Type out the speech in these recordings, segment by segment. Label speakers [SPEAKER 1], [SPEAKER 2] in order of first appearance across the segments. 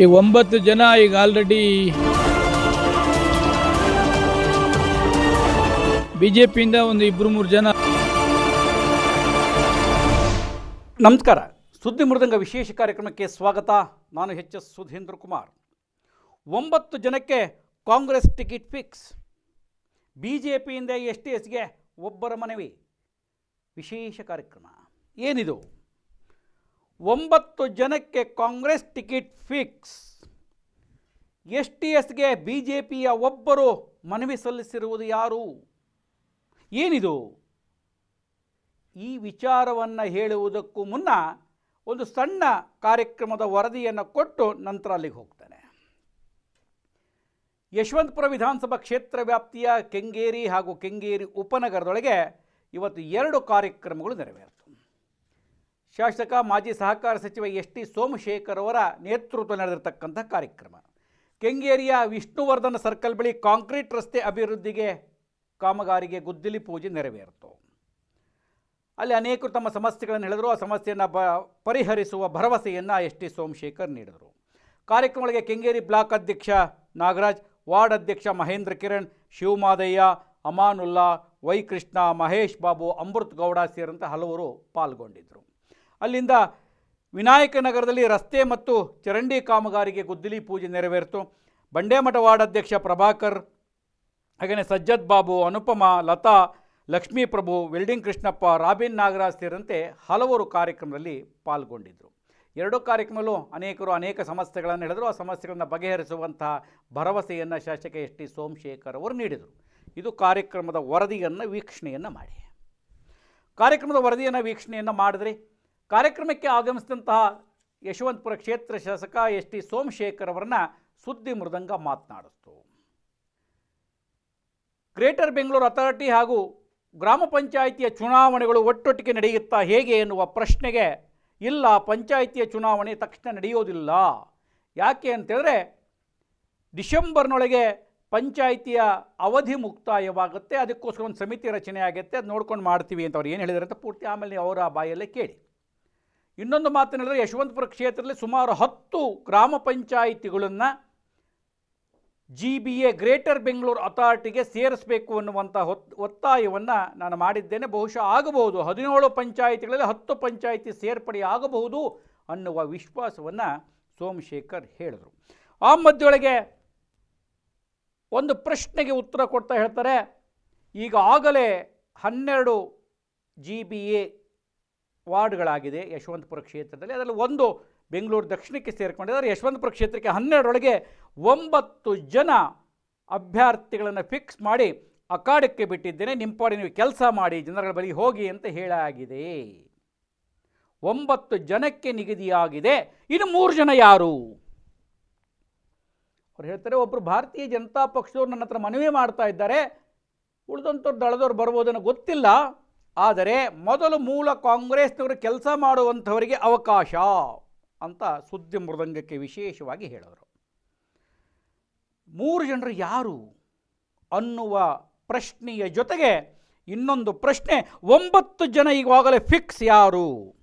[SPEAKER 1] ಈ ಒಂಬತ್ತು ಜನ ಈಗ ಆಲ್ರೆಡಿ ಬಿಜೆಪಿಯಿಂದ ಒಂದು ಇಬ್ಬರು ಮೂರು ಜನ.
[SPEAKER 2] ನಮಸ್ಕಾರ. ಸುದ್ದಿ ಮೃದಂಗ ವಿಶೇಷ ಕಾರ್ಯಕ್ರಮಕ್ಕೆ ಸ್ವಾಗತ. ನಾನು ಎಚ್ ಎಸ್ ಸುಧೀಂದ್ರ ಕುಮಾರ್. ಒಂಬತ್ತು ಜನಕ್ಕೆ Congress ticket fix. B J ಪಿಯಿಂದ S T ಎಸ್ಗೆ ಒಬ್ಬರ ಮನವಿ. ವಿಶೇಷ ಕಾರ್ಯಕ್ರಮ. ಏನಿದು? ಒಂಬತ್ತು ಜನಕ್ಕೆ Congress ticket fix. S T ಎಸ್ಗೆ ಬಿ ಜೆ ಪಿಯ ಒಬ್ಬರು ಮನವಿ ಸಲ್ಲಿಸಿರುವುದು ಯಾರು? ಏನಿದು? ಈ ವಿಚಾರವನ್ನು ಹೇಳುವುದಕ್ಕೂ ಮುನ್ನ ಒಂದು ಸಣ್ಣ ಕಾರ್ಯಕ್ರಮದ ವರದಿಯನ್ನು ಕೊಟ್ಟು ನಂತರ ಅಲ್ಲಿಗೆ ಹೋಗ್ತಾನೆ. ಯಶವಂತಪುರ ವಿಧಾನಸಭಾ ಕ್ಷೇತ್ರ ವ್ಯಾಪ್ತಿಯ ಕೆಂಗೇರಿ ಹಾಗೂ ಕೆಂಗೇರಿ ಉಪನಗರದೊಳಗೆ ಇವತ್ತು ಎರಡು ಕಾರ್ಯಕ್ರಮಗಳು ನೆರವೇರಿತು ಶಾಸಕ, ಮಾಜಿ ಸಹಕಾರ ಸಚಿವ ಎಸ್ ಟಿ ಸೋಮಶೇಖರ್ ಅವರ ನೇತೃತ್ವ ನಡೆದಿರತಕ್ಕಂಥ ಕಾರ್ಯಕ್ರಮ. ಕೆಂಗೇರಿಯ ವಿಷ್ಣುವರ್ಧನ ಸರ್ಕಲ್ ಬಳಿ ಕಾಂಕ್ರೀಟ್ ರಸ್ತೆ ಅಭಿವೃದ್ಧಿಗೆ ಕಾಮಗಾರಿಗೆ ಗುದ್ದಲಿ ಪೂಜೆ ನೆರವೇರಿತು. ಅಲ್ಲಿ ಅನೇಕರು ತಮ್ಮ ಸಮಸ್ಯೆಗಳನ್ನು ಹೇಳಿದರು. ಆ ಸಮಸ್ಯೆಯನ್ನು ಬ, ಪರಿಹರಿಸುವ ಭರವಸೆಯನ್ನು ಎಸ್ ಟಿ ಸೋಮಶೇಖರ್ ನೀಡಿದರು. ಕಾರ್ಯಕ್ರಮಗಳಿಗೆ ಕೆಂಗೇರಿ ಬ್ಲಾಕ್ ಅಧ್ಯಕ್ಷ ನಾಗರಾಜ್, ವಾರ್ಡ್ ಅಧ್ಯಕ್ಷ ಮಹೇಂದ್ರ ಕಿರಣ್, ಶಿವಮಾದಯ್ಯ, ಅಮಾನುಲ್ಲಾ ವೈ ಕೃಷ್ಣ ಮಹೇಶ್ ಬಾಬು, ಅಮೃತ್ ಗೌಡ ಸೇರಿದಂತೆ ಹಲವರು ಪಾಲ್ಗೊಂಡಿದ್ದರು ಅಲ್ಲಿಂದ ವಿನಾಯಕ ನಗರದಲ್ಲಿ ರಸ್ತೆ ಮತ್ತು ಚರಂಡಿ ಕಾಮಗಾರಿಗೆ ಗುದ್ದಲಿ ಪೂಜೆ ನೆರವೇರಿತು. ಬಂಡೇಮಠ ವಾರ್ಡ್ ಅಧ್ಯಕ್ಷ ಪ್ರಭಾಕರ್ ಹಾಗೆಯೇ ಸಜ್ಜದ್ ಬಾಬು, ಅನುಪಮ, ಲತಾ ಲಕ್ಷ್ಮೀಪ್ರಭು ವೆಲ್ಡಿಂಗ್ ಕೃಷ್ಣಪ್ಪ, ರಾಬಿನ್ ನಾಗರಾಜ್ ಸೇರಿದಂತೆ ಹಲವರು ಕಾರ್ಯಕ್ರಮದಲ್ಲಿ ಪಾಲ್ಗೊಂಡಿದ್ದರು ಎರಡೂ ಕಾರ್ಯಕ್ರಮದಲ್ಲೂ ಅನೇಕರು ಅನೇಕ ಸಮಸ್ಯೆಗಳನ್ನು ಹೇಳಿದರು. ಆ ಸಮಸ್ಯೆಗಳನ್ನು ಬಗೆಹರಿಸುವಂತಹ ಭರವಸೆಯನ್ನು ಶಾಸಕ ಎಸ್ ಟಿ ಸೋಮಶೇಖರ್ ಅವರು ನೀಡಿದರು. ಇದು ಕಾರ್ಯಕ್ರಮದ ವರದಿಯನ್ನು, ವೀಕ್ಷಣೆಯನ್ನು ಮಾಡಿ. ಕಾರ್ಯಕ್ರಮದ ವರದಿಯನ್ನು, ವೀಕ್ಷಣೆಯನ್ನು ಮಾಡಿದ್ರಿ ಕಾರ್ಯಕ್ರಮಕ್ಕೆ ಆಗಮಿಸಿದಂತಹ ಯಶವಂತಪುರ ಕ್ಷೇತ್ರ ಶಾಸಕ ಎಸ್ ಟಿ ಸೋಮಶೇಖರ್ ಅವರನ್ನ ಸುದ್ದಿ ಮೃದಂಗ ಮಾತನಾಡಿಸ್ತು. ಗ್ರೇಟರ್ ಬೆಂಗಳೂರು ಅಥಾರಿಟಿ ಹಾಗೂ ಗ್ರಾಮ ಪಂಚಾಯಿತಿಯ ಚುನಾವಣೆಗಳು ಒಟ್ಟೊಟ್ಟಿಗೆ ನಡೆಯುತ್ತಾ ಹೇಗೆ ಎನ್ನುವ ಪ್ರಶ್ನೆಗೆ ಇಲ್ಲ, ಪಂಚಾಯಿತಿಯ ಚುನಾವಣೆ ತಕ್ಷಣ ನಡೆಯೋದಿಲ್ಲ. ಯಾಕೆ ಅಂತೇಳಿದ್ರೆ ಡಿಸೆಂಬರ್ನೊಳಗೆ ಪಂಚಾಯಿತಿಯ ಅವಧಿ ಮುಕ್ತಾಯವಾಗುತ್ತೆ, ಅದಕ್ಕೋಸ್ಕರ ಒಂದು ಸಮಿತಿ ರಚನೆ ಆಗುತ್ತೆ ಅದು ನೋಡ್ಕೊಂಡು ಮಾಡ್ತೀವಿ ಅಂತ ಅವ್ರು ಏನು ಹೇಳಿದಾರೆ ಅಂತ ಪೂರ್ತಿ ಆಮೇಲೆ ಅವರ ಬಾಯಲ್ಲೇ ಕೇಳಿ. ಇನ್ನೊಂದು ಮಾತು ಹೇಳಿದ್ರೆ ಯಶವಂತಪುರ ಕ್ಷೇತ್ರದಲ್ಲಿ ಸುಮಾರು ಹತ್ತು ಗ್ರಾಮ ಪಂಚಾಯಿತಿಗಳನ್ನು G B A greater Bengaluru ಅಥಾರಿಟಿಗೆ ಸೇರಿಸಬೇಕು ಅನ್ನುವಂಥ ಹೊತ್, ಒತ್ತಾಯವನ್ನು ನಾನು ಮಾಡಿದ್ದೇನೆ. ಬಹುಶಃ ಆಗಬಹುದು. ಹದಿನೇಳು ಪಂಚಾಯಿತಿಗಳಲ್ಲಿ ಹತ್ತು ಪಂಚಾಯಿತಿ ಸೇರ್ಪಡೆ ಆಗಬಹುದು ಅನ್ನುವ ವಿಶ್ವಾಸವನ್ನು ಸೋಮಶೇಖರ್ ಹೇಳಿದರು. ಆ ಮಧ್ಯೊಳಗೆ ಒಂದು ಪ್ರಶ್ನೆಗೆ ಉತ್ತರ ಕೊಡ್ತಾ ಹೇಳ್ತಾರೆ. ಈಗ ಆಗಲೇ ಹನ್ನೆರಡು ಜಿ ಬಿ ಎ ವಾರ್ಡ್ಗಳಾಗಿದೆ ಯಶವಂತಪುರ ಕ್ಷೇತ್ರದಲ್ಲಿ. ಅದರಲ್ಲಿ ಒಂದು ಬೆಂಗಳೂರು ದಕ್ಷಿಣಕ್ಕೆ ಸೇರಿಕೊಂಡಿದ್ದಾರೆ ಯಶವಂತಪುರ ಕ್ಷೇತ್ರಕ್ಕೆ ಹನ್ನೆರಡರೊಳಗೆ ಒಂಬತ್ತು ಜನ ಅಭ್ಯರ್ಥಿಗಳನ್ನು ಫಿಕ್ಸ್ ಮಾಡಿ ಅಖಾಡಕ್ಕೆ ಬಿಟ್ಟಿದ್ದೇನೆ. ನಿಮ್ಮ ಪಾಡಿ ನೀವು ಕೆಲಸ ಮಾಡಿ ಜನಗಳ ಬಳಿ ಹೋಗಿ ಅಂತ ಹೇಳಾಗಿದೆ. ಒಂಬತ್ತು ಜನಕ್ಕೆ ನಿಗದಿಯಾಗಿದೆ. ಇನ್ನು ಮೂರು ಜನ ಯಾರು? ಅವ್ರು ಹೇಳ್ತಾರೆ ಒಬ್ಬರು ಭಾರತೀಯ ಜನತಾ ಪಕ್ಷದವ್ರು ನನ್ನ ಹತ್ರ ಮನವಿ ಮಾಡ್ತಾ ಇದ್ದಾರೆ. ಉಳಿದಂಥವ್ರು ದಳದವ್ರು ಬರ್ಬೋದನ್ನು ಗೊತ್ತಿಲ್ಲ. ಆದರೆ ಮೊದಲು ಮೂಲ ಕಾಂಗ್ರೆಸ್ನವರು ಕೆಲಸ ಮಾಡುವಂಥವರಿಗೆ ಅವಕಾಶ ಅಂತ ಸುದ್ದಿ ಮೃದಂಗಕ್ಕೆ ವಿಶೇಷವಾಗಿ ಹೇಳಿದರು ಮೂರು ಜನರು ಯಾರು ಅನ್ನುವ ಪ್ರಶ್ನೆಯ ಜೊತೆಗೆ ಇನ್ನೊಂದು ಪ್ರಶ್ನೆ, ಒಂಬತ್ತು ಜನ ಈಗಾಗಲೇ ಫಿಕ್ಸ್ ಯಾರು?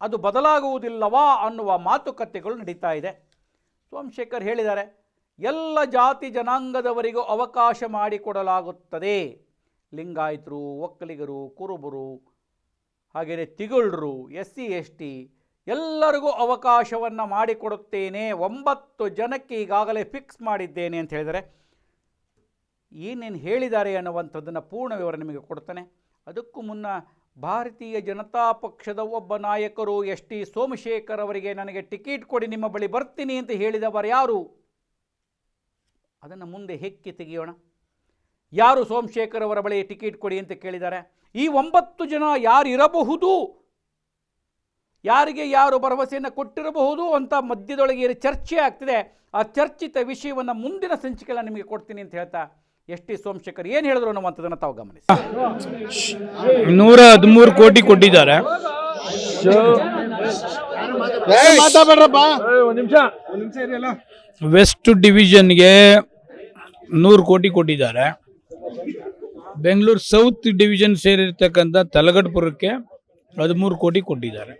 [SPEAKER 2] ಅದು ಬದಲಾಗುವುದಿಲ್ಲವಾ ಅನ್ನುವ ಮಾತುಕತೆಗಳು ನಡೀತಾ ಇದೆ. ಸೋಮಶೇಖರ್ ಹೇಳಿದ್ದಾರೆ, ಎಲ್ಲ ಜಾತಿ ಜನಾಂಗದವರಿಗೂ ಅವಕಾಶ ಮಾಡಿಕೊಡಲಾಗುತ್ತದೆ. ಲಿಂಗಾಯತರು, ಒಕ್ಕಲಿಗರು, ಕುರುಬರು, ಹಾಗೆಯೇ ತಿಗುಳ್ರು ಎಸ್ ಸಿ ಎಸ್ ಟಿ ಎಲ್ಲರಿಗೂ ಅವಕಾಶವನ್ನು ಮಾಡಿಕೊಡುತ್ತೇನೆ. ಒಂಬತ್ತು ಜನಕ್ಕೆ ಈಗಾಗಲೇ ಫಿಕ್ಸ್ ಮಾಡಿದ್ದೇನೆ ಅಂತ ಹೇಳಿದರೆ ಏನೇನು ಹೇಳಿದ್ದಾರೆ ಅನ್ನುವಂಥದ್ದನ್ನು ಪೂರ್ಣ ವಿವರ ನಿಮಗೆ ಕೊಡ್ತಾನೆ. ಅದಕ್ಕೂ ಮುನ್ನ ಭಾರತೀಯ ಜನತಾ ಪಕ್ಷದ ಒಬ್ಬ ನಾಯಕರು ಎಸ್ ಟಿ ಸೋಮಶೇಖರ್ ಅವರಿಗೆ ನನಗೆ ಟಿಕೆಟ್ ಕೊಡಿ, ನಿಮ್ಮ ಬಳಿ ಬರ್ತೀನಿ ಅಂತ ಹೇಳಿದವರು ಯಾರು? ಅದನ್ನು ಮುಂದೆ ಹೆಕ್ಕಿ ತೆಗೆಯೋಣ. ಯಾರು ಸೋಮಶೇಖರ್ ಅವರ ಬಳಿ ಟಿಕೆಟ್ ಕೊಡಿ ಅಂತ ಕೇಳಿದ್ದಾರೆ. ಈ ಒಂಬತ್ತು ಜನ ಯಾರು ಇರಬಹುದು ಯಾರಿಗೆ ಯಾರು ಭರವಸೆಯನ್ನು ಕೊಟ್ಟಿರಬಹುದು ಅಂತ ಮಧ್ಯದೊಳಗೆ ಏನು ಚರ್ಚೆ ಆಗ್ತಿದೆ. ಆ ಚರ್ಚಿತ ವಿಷಯವನ್ನು ಮುಂದಿನ ಸಂಚಿಕೆಲ್ಲ ನಿಮಗೆ ಕೊಡ್ತೀನಿ ಅಂತ ಹೇಳ್ತಾ ಎಸ್ ಟಿ ಸೋಮಶೇಖರ್ ಏನು ಹೇಳಿದ್ರು ಅನ್ನುವಂಥದ್ದನ್ನು ತಾವು ಗಮನಿಸಿ.
[SPEAKER 1] ನೂರ ಹದಿಮೂರು ಕೋಟಿ ಕೊಟ್ಟಿದ್ದಾರೆ. ವೆಸ್ಟ್ ಡಿವಿಷನ್ಗೆ ನೂರು ಕೋಟಿ ಕೊಟ್ಟಿದ್ದಾರೆ. ಬೆಂಗಳೂರು ಸೌತ್ ಡಿವಿಷನ್ ಸೇರಿರ್ತಕ್ಕಂಥ ತಲಗಡ್ಪುರಕ್ಕೆ ಹದಿಮೂರು ಕೋಟಿ ಕೊಟ್ಟಿದ್ದಾರೆ.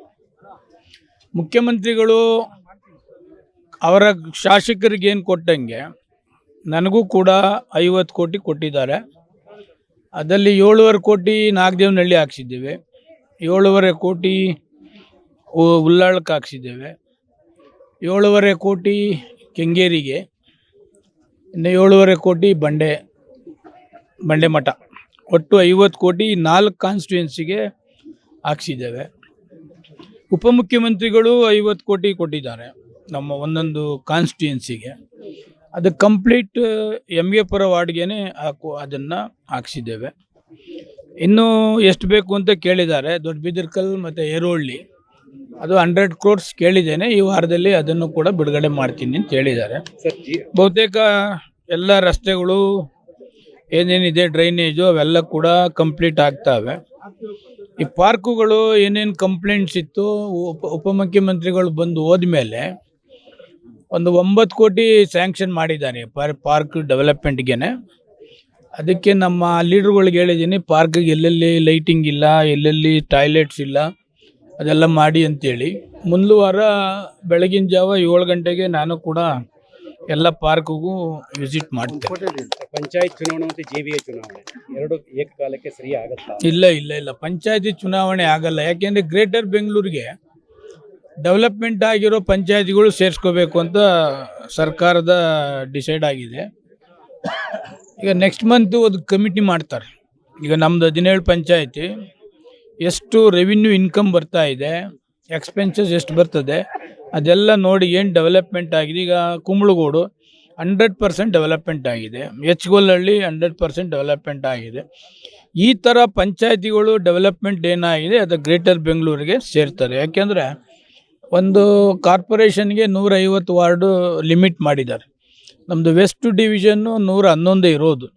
[SPEAKER 1] ಮುಖ್ಯಮಂತ್ರಿಗಳು ಅವರ ಶಾಸಕರಿಗೆ ಏನು ಕೊಟ್ಟಂಗೆ, ನನಗೂ ಕೂಡ ಐವತ್ತು ಕೋಟಿ ಕೊಟ್ಟಿದ್ದಾರೆ. ಅದರಲ್ಲಿ ಏಳುವರೆ ಕೋಟಿ ನಾಗದೇವನಹಳ್ಳಿ ಹಾಕ್ಸಿದ್ದೇವೆ. ಏಳುವರೆ ಕೋಟಿ ಉಳ್ಳಾಳಕ್ಕೆ ಹಾಕ್ಸಿದ್ದೇವೆ. ಏಳುವರೆ ಕೋಟಿ ಕೆಂಗೇರಿಗೆ, ಇನ್ನು ಏಳುವರೆ ಕೋಟಿ ಬಂಡೆ ಬಂಡೆ ಮಠ. ಒಟ್ಟು ಐವತ್ತು ಕೋಟಿ ನಾಲ್ಕು ಕಾನ್ಸ್ಟಿಟ್ಯೂನ್ಸಿಗೆ ಹಾಕ್ಸಿದ್ದೇವೆ. ಉಪಮುಖ್ಯಮಂತ್ರಿಗಳು ಐವತ್ತು ಕೋಟಿ ಕೊಟ್ಟಿದ್ದಾರೆ ನಮ್ಮ ಒಂದೊಂದು ಕಾನ್ಸ್ಟಿಟ್ಯೂನ್ಸಿಗೆ ಅದು ಕಂಪ್ಲೀಟ್ ಎಂ ಎ ಪುರ ವಾರ್ಡ್ಗೆ ಹಾಕು ಅದನ್ನು ಹಾಕ್ಸಿದ್ದೇವೆ. ಇನ್ನೂ ಎಷ್ಟು ಬೇಕು ಅಂತ ಕೇಳಿದ್ದಾರೆ. ದೊಡ್ಡ ಬಿದಿರ್ಕಲ್ ಮತ್ತು ಏರೋಳ್ಳಿ. ಅದು ಹಂಡ್ರೆಡ್ ಕ್ರೋರ್ಸ್ ಕೇಳಿದ್ದೇನೆ. ಈ ವಾರದಲ್ಲಿ ಅದನ್ನು ಕೂಡ ಬಿಡುಗಡೆ ಮಾಡ್ತೀನಿ ಅಂತ ಹೇಳಿದ್ದಾರೆ. ಬಹುತೇಕ ಎಲ್ಲ ರಸ್ತೆಗಳು ಏನೇನಿದೆ ಡ್ರೈನೇಜು ಅವೆಲ್ಲ ಕೂಡ ಕಂಪ್ಲೀಟ್ ಆಗ್ತವೆ. ಈ ಪಾರ್ಕುಗಳು ಏನೇನು ಕಂಪ್ಲೇಂಟ್ಸ್ ಇತ್ತು, ಉಪ, ಉಪಮುಖ್ಯಮಂತ್ರಿಗಳು ಬಂದು ಹೋದ್ಮೇಲೆ ಒಂದು ಒಂಬತ್ತು ಕೋಟಿ ಸ್ಯಾಂಕ್ಷನ್ ಮಾಡಿದ್ದಾರೆ ಪಾರ್, ಪಾರ್ಕ್ ಡೆವಲಪ್ಮೆಂಟ್ಗೆ ಅದಕ್ಕೆ ನಮ್ಮ ಲೀಡ್ರ್ಗಳಿಗೆ ಹೇಳಿದ್ದೀನಿ, ಪಾರ್ಕಿಗೆ ಎಲ್ಲೆಲ್ಲಿ ಲೈಟಿಂಗ್ ಇಲ್ಲ, ಎಲ್ಲೆಲ್ಲಿ ಟಾಯ್ಲೆಟ್ಸ್ ಇಲ್ಲ, ಅದೆಲ್ಲ ಮಾಡಿ ಅಂತೇಳಿ. ಮುಂದಿನ ವಾರ ಬೆಳಗಿನ ಜಾವ ಏಳು ಗಂಟೆಗೆ ನಾನು ಕೂಡ ಎಲ್ಲ ಪಾರ್ಕ್ಗೂ ವಿಸಿಟ್ ಮಾಡ್ತೇವೆ
[SPEAKER 3] ಪಂಚಾಯತ್ ಚುನಾವಣೆ ಮತ್ತು ಜೆ ಚುನಾವಣೆ. ಎರಡು ಏಕಕಾಲಕ್ಕೆ ಸರಿ ಆಗುತ್ತೆ?
[SPEAKER 1] ಇಲ್ಲ ಇಲ್ಲ ಇಲ್ಲ. ಪಂಚಾಯತಿ ಚುನಾವಣೆ ಆಗಲ್ಲ. ಯಾಕೆಂದರೆ ಗ್ರೇಟರ್ ಬೆಂಗಳೂರಿಗೆ ಡೆವಲಪ್ಮೆಂಟ್ ಆಗಿರೋ ಪಂಚಾಯತಿಗಳು ಸೇರಿಸ್ಕೋಬೇಕು ಅಂತ ಸರ್ಕಾರದ ಡಿಸೈಡ್ ಆಗಿದೆ. ಈಗ ನೆಕ್ಸ್ಟ್ ಮಂತು ಒಂದು ಕಮಿಟಿ ಮಾಡ್ತಾರೆ. ಈಗ ನಮ್ಮದು ಹದಿನೇಳು ಪಂಚಾಯತಿ. ಎಷ್ಟು ರೆವಿನ್ಯೂ ಇನ್ಕಮ್ ಬರ್ತಾ ಇದೆ ಎಕ್ಸ್ಪೆನ್ಸಸ್ ಎಷ್ಟು ಬರ್ತದೆ ಅದೆಲ್ಲ ನೋಡಿ ಏನು ಡೆವಲಪ್ಮೆಂಟ್ ಆಗಿದೆ? ಈಗ ಕುಂಬಳಗೋಡು ಹಂಡ್ರೆಡ್ ಪರ್ಸೆಂಟ್ ಡೆವಲಪ್ಮೆಂಟ್ ಆಗಿದೆ. ಎಚ್ಗೊಲ್ಲಹಳ್ಳಿ ಹಂಡ್ರೆಡ್ ಪರ್ಸೆಂಟ್ ಡೆವಲಪ್ಮೆಂಟ್ ಆಗಿದೆ. ಈ ಥರ ಪಂಚಾಯತಿಗಳು ಡೆವಲಪ್ಮೆಂಟ್ ಏನಾಗಿದೆ, ಅದು ಗ್ರೇಟರ್ ಬೆಂಗಳೂರಿಗೆ ಸೇರ್ತಾರೆ ಯಾಕೆಂದರೆ ಒಂದು ಕಾರ್ಪೊರೇಷನ್ಗೆ ನೂರೈವತ್ತು ವಾರ್ಡು ಲಿಮಿಟ್ ಮಾಡಿದ್ದಾರೆ. ನಮ್ಮದು ವೆಸ್ಟ್ ಡಿವಿಷನ್ನು ನೂರ ಹನ್ನೊಂದು ಇರೋದು.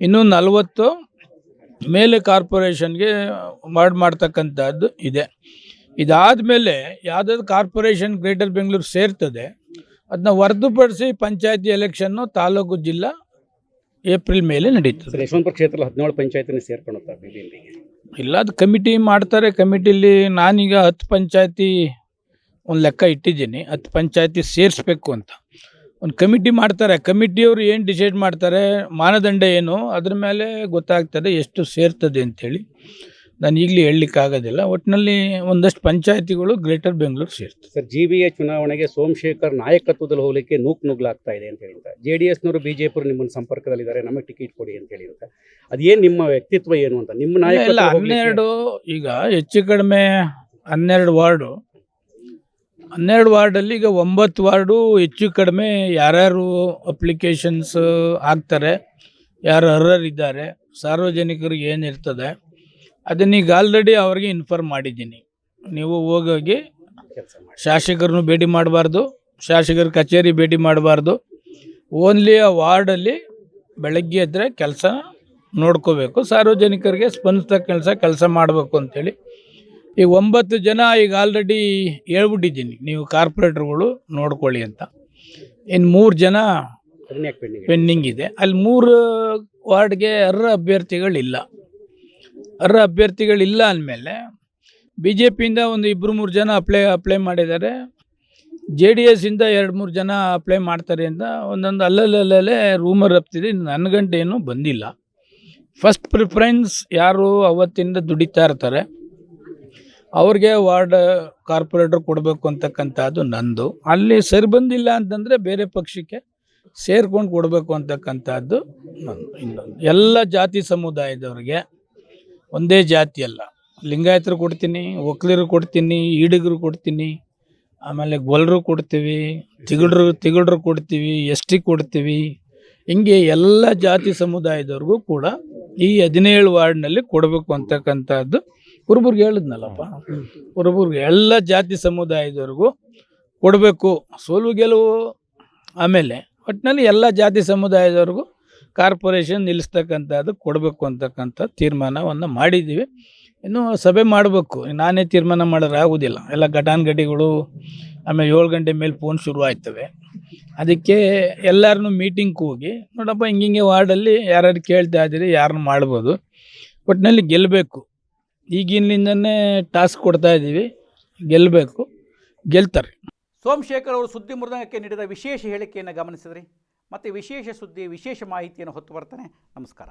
[SPEAKER 1] ಇನ್ನೂ ನಲವತ್ತು ಮೇಲೆ ಕಾರ್ಪೊರೇಷನ್ಗೆ ಮಾಡಿ ಮಾಡ್ತಕ್ಕಂಥದ್ದು ಇದೆ. ಇದಾದಮೇಲೆ ಯಾವುದಾದ್ರು ಕಾರ್ಪೊರೇಷನ್ ಗ್ರೇಟರ್ ಬೆಂಗಳೂರು ಸೇರ್ತದೆ ಅದನ್ನ ಹೊರತುಪಡಿಸಿ ಪಂಚಾಯತಿ ಎಲೆಕ್ಷನ್ನು ತಾಲೂಕು ಜಿಲ್ಲಾ ಏಪ್ರಿಲ್ ಮೇಲೆ ನಡೀತದೆ.
[SPEAKER 3] ಯಶವಂತಪುರ ಕ್ಷೇತ್ರದ ಹದಿನೇಳು ಪಂಚಾಯತಿನ ಸೇರ್ಕೊಳುತ್ತಾ
[SPEAKER 1] ಇಲ್ಲ ಅದು ಕಮಿಟಿ ಮಾಡ್ತಾರೆ. ಕಮಿಟಿಲಿ ನಾನೀಗ ಹತ್ತು ಪಂಚಾಯತಿ ಒಂದು ಲೆಕ್ಕ ಇಟ್ಟಿದ್ದೀನಿ. ಹತ್ತು ಪಂಚಾಯತಿ ಸೇರಿಸ್ಬೇಕು ಅಂತ. ಒಂದು ಕಮಿಟಿ ಮಾಡ್ತಾರೆ. ಕಮಿಟಿಯವರು ಏನು ಡಿಸೈಡ್ ಮಾಡ್ತಾರೆ ಮಾನದಂಡ ಏನು ಅದ್ರ ಮೇಲೆ ಗೊತ್ತಾಗ್ತದೆ ಎಷ್ಟು ಸೇರ್ತದೆ ಅಂತೇಳಿ. ನಾನು ಈಗಲೇ ಹೇಳಲಿಕ್ಕಾಗೋದಿಲ್ಲ. ಒಟ್ಟಿನಲ್ಲಿ ಒಂದಷ್ಟು ಪಂಚಾಯತಿಗಳು ಗ್ರೇಟರ್ ಬೆಂಗಳೂರು ಸೇರ್ತದೆ
[SPEAKER 3] ಸರ್ ಜಿ ಬಿ ಎ ಚುನಾವಣೆಗೆ ಸೋಮಶೇಖರ್ ನಾಯಕತ್ವದಲ್ಲಿ ಹೋಗಲಿಕ್ಕೆ ನೂಕ್ ನುಗ್ಲಾಗ್ತಾ ಇದೆ ಅಂತ ಹೇಳಿದ ಜೆ ಡಿ ಎಸ್ನವರು ಬಿ ಜೆ ಪಿರು ನಿಮ್ಮನ್ನು ಸಂಪರ್ಕದಲ್ಲಿದ್ದಾರೆ ನಮಗೆ ಟಿಕೆಟ್ ಕೊಡಿ ಅಂತ ಹೇಳಿರುತ್ತೆ ಅದೇನು ನಿಮ್ಮ ವ್ಯಕ್ತಿತ್ವ ಏನು ಅಂತ? ನಿಮ್ಮ ಹೋಗ್ಲಿಕ್ಕೆ-
[SPEAKER 1] ಹನ್ನೆರಡು ಈಗ ಹೆಚ್ಚು ಕಡಿಮೆ ಹನ್ನೆರಡು ವಾರ್ಡು. ಹನ್ನೆರಡು ವಾರ್ಡಲ್ಲಿ ಈಗ ಒಂಬತ್ತು ವಾರ್ಡು ಹೆಚ್ಚು ಕಡಿಮೆ ಯಾರ್ಯಾರು ಅಪ್ಲಿಕೇಶನ್ಸ್ ಹಾಕ್ತಾರೆ ಯಾರು ಅರ್ಹರಿದ್ದಾರೆ ಸಾರ್ವಜನಿಕರಿಗೆ ಏನಿರ್ತದೆ ಅದನ್ನೀಗ ಆಲ್ರೆಡಿ ಅವ್ರಿಗೆ ಇನ್ಫಾರ್ಮ್ ಮಾಡಿದ್ದೀನಿ. ನೀವು ಹೋಗೋಗಿ ಶಾಸಕರನ್ನು ಭೇಟಿ ಮಾಡಬಾರ್ದು ಶಾಸಕರ ಕಚೇರಿ ಭೇಟಿ ಮಾಡಬಾರ್ದು. ಓನ್ಲಿ ಆ ವಾರ್ಡಲ್ಲಿ ಬೆಳಗ್ಗೆ ಎದ್ದರೆ ಕೆಲಸ ನೋಡ್ಕೋಬೇಕು. ಸಾರ್ವಜನಿಕರಿಗೆ ಸ್ಪಂದಿಸ್ತ ಕೆಲಸ ಕೆಲಸ ಮಾಡಬೇಕು ಅಂಥೇಳಿ ಈಗ ಒಂಬತ್ತು ಜನ ಈಗ ಆಲ್ರೆಡಿ ಹೇಳ್ಬಿಟ್ಟಿದ್ದೀನಿ. ನೀವು ಕಾರ್ಪೊರೇಟ್ರುಗಳು ನೋಡ್ಕೊಳ್ಳಿ ಅಂತ. ಇನ್ನು ಮೂರು ಜನ
[SPEAKER 3] ಪೆಂಡಿಂಗ್
[SPEAKER 1] ಇದೆ. ಅಲ್ಲಿ ಮೂರು ವಾರ್ಡ್ಗೆ ಅರ್ಹ ಅಭ್ಯರ್ಥಿಗಳಿಲ್ಲ. ಅರ್ಹ ಅಭ್ಯರ್ಥಿಗಳಿಲ್ಲ ಅಂದಮೇಲೆ ಬಿ ಜೆ ಪಿಯಿಂದ ಒಂದು ಇಬ್ಬರು ಮೂರು ಜನ ಅಪ್ಲೈ ಅಪ್ಲೈ ಮಾಡಿದ್ದಾರೆ. ಜೆ ಡಿ ಎಸ್ಸಿಂದ ಎರಡು ಮೂರು ಜನ ಅಪ್ಲೈ ಮಾಡ್ತಾರೆ ಅಂತ ಒಂದೊಂದು ಅಲ್ಲಲ್ಲಲ್ಲೇ ರೂಮರ್ ಹಬ್ತಿದೆ. ನನ್ನ ಗಂಟೆ ಏನೂ ಬಂದಿಲ್ಲ. ಫಸ್ಟ್ ಪ್ರಿಫರೆನ್ಸ್ ಯಾರು ಅವತ್ತಿಂದ ದುಡಿತಾ ಇರ್ತಾರೆ. ಅವ್ರಿಗೆ ವಾರ್ಡ್ ಕಾರ್ಪೊರೇಟರ್ ಕೊಡಬೇಕು ಅಂತಕ್ಕಂಥದ್ದು ನಂದು. ಅಲ್ಲಿ ಸರಿ ಬಂದಿಲ್ಲ ಅಂತಂದರೆ ಬೇರೆ ಪಕ್ಷಕ್ಕೆ ಸೇರ್ಕೊಂಡು ಕೊಡಬೇಕು ಅಂತಕ್ಕಂಥದ್ದು ನಂದು. ಇನ್ನೊಂದು ಎಲ್ಲ ಜಾತಿ ಸಮುದಾಯದವ್ರಿಗೆ ಒಂದೇ ಜಾತಿ ಅಲ್ಲ. ಲಿಂಗಾಯತರು ಕೊಡ್ತೀನಿ ಒಕ್ಲಿರು ಕೊಡ್ತೀನಿ, ಈಡಿಗರು ಕೊಡ್ತೀನಿ, ಆಮೇಲೆ ಗೊಲ್ಲರು ಕೊಡ್ತೀವಿ, ತಿಗಡ್ರು ತಿಗಡ್ರು ಕೊಡ್ತೀವಿ ಎಸ್ ಟಿ ಕೊಡ್ತೀವಿ. ಹಿಂಗೆ ಎಲ್ಲ ಜಾತಿ ಸಮುದಾಯದವ್ರಿಗೂ ಕೂಡ ಈ ಹದಿನೇಳು ವಾರ್ಡ್ನಲ್ಲಿ ಕೊಡಬೇಕು ಅಂತಕ್ಕಂಥದ್ದು ಹುರುಬುರ್ಗೆ ಹೇಳಿದ್ನಲ್ಲಪ್ಪ. ಹುರುಬುರ್ಗೆ ಎಲ್ಲ ಜಾತಿ ಸಮುದಾಯದವ್ರಿಗೂ ಕೊಡಬೇಕು. ಸೋಲು ಗೆಲುವು ಆಮೇಲೆ ಒಟ್ಟಿನಲ್ಲಿ ಎಲ್ಲ ಜಾತಿ ಸಮುದಾಯದವ್ರಿಗೂ ಕಾರ್ಪೊರೇಷನ್ ನಿಲ್ಲಿಸ್ತಕ್ಕಂಥದ್ದು ಕೊಡಬೇಕು ಅಂತಕ್ಕಂಥ ತೀರ್ಮಾನವನ್ನು ಮಾಡಿದ್ದೀವಿ. ಇನ್ನು ಸಭೆ ಮಾಡಬೇಕು. ನಾನೇ ತೀರ್ಮಾನ ಮಾಡೋರು ಆಗೋದಿಲ್ಲ ಎಲ್ಲ ಘಟಾನುಘಟಿಗಳು ಆಮೇಲೆ ಏಳು ಗಂಟೆ ಮೇಲೆ ಫೋನ್ ಶುರು ಆಯ್ತವೆ. ಅದಕ್ಕೆ ಎಲ್ಲರನ್ನೂ ಮೀಟಿಂಗ್ ಹೋಗಿ, ನೋಡಪ್ಪ ಹಿಂಗಿಂಗೆ ವಾರ್ಡಲ್ಲಿ ಯಾರ್ಯಾರು ಕೇಳ್ತಾ ಇದ್ದೀರಿ, ಯಾರನ್ನು ಮಾಡ್ಬೋದು. ಒಟ್ಟಿನಲ್ಲಿ ಗೆಲ್ಲಬೇಕು ಈಗಿನಿಂದನೇ ಟಾಸ್ಕ್ ಕೊಡ್ತಾ ಇದ್ದೀವಿ. ಗೆಲ್ಲಬೇಕು ಗೆಲ್ತಾರೆ.
[SPEAKER 2] ಸೋಮಶೇಖರ್ ಅವರು ಸುದ್ದಿ ಮೃದಂಗಕ್ಕೆ ನೀಡಿದ ವಿಶೇಷ ಹೇಳಿಕೆಯನ್ನು ಗಮನಿಸಿದ್ರಿ? ಮತ್ತು ವಿಶೇಷ ಸುದ್ದಿ ವಿಶೇಷ ಮಾಹಿತಿಯನ್ನು ಹೊತ್ತು ಬರ್ತಾನೆ. ನಮಸ್ಕಾರ.